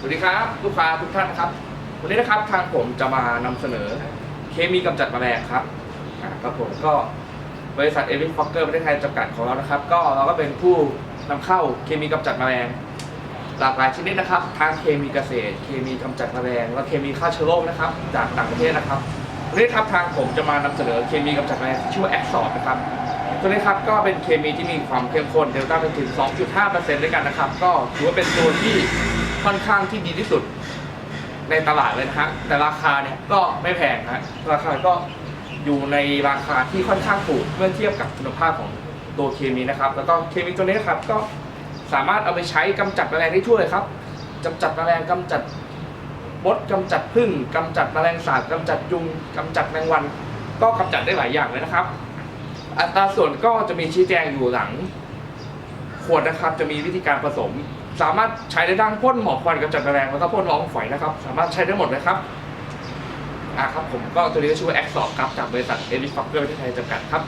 สวัสดีครับ ลูกค้าทุกท่านนะครับ วันนี้นะครับทางผมจะมานำเสนอเคมีกำจัดแมลงครับครับผมก็บริษัทเอวิฟอกเกอร์ประเทศไทยจำกัดของเรานะครับ ก็เราก็เป็นผู้นำเข้าเคมีกำจัดแมลงหลากหลายชนิดนะครับทางเคมีเกษตร เคมีกำจัดแมลงและเคมีฆ่าเชื้อโรคนะครับ จากต่างประเทศนะครับวันนี้ครับทางผมจะมานำเสนอเคมีกำจัดแมลงชื่อว่าแอคซอร์นะครับตัวนี้ครับก็เป็นเคมีที่มีความเข้มข้นเดลต้าเป็นถึง 2.5%ด้วยกันนะครับ ก็ถือว่าเป็นตัวที่ ค่อนข้างที่ดีที่สุดในตลาดเลยนะฮะ แต่ราคาเนี่ยก็ไม่แพงนะฮะ ราคาก็อยู่ในราคาที่ค่อนข้างถูกเมื่อเทียบกับคุณภาพของตัวเคมีนะครับ แล้วก็เคมีตัวนี้นะครับก็สามารถเอาไปใช้กำจัดแมลงได้ทั่วเลยครับกำจัดแมลงกำจัดมดกำจัดผึ้งกำจัดแมลงสาบกำจัดยุงกำจัดแมงวัน ก็กำจัดได้หลายอย่างเลยนะครับ อัตราส่วนก็จะมีชี้แจงอยู่หลัง ขวดนะครับจะมีวิธีการผสม สามารถใช้ได้ทั้งพ่นหมอกควันกับจัดแมลงแล้วก็พ่นร้องฝอยนะครับ สามารถใช้ได้หมดเลยครับอะครับผมก็ตัวนี้ก็ชื่อว่าแอคสอบครับจากบริษัทเอลิฟักเกอร์ที่ไทยจำกัดครับ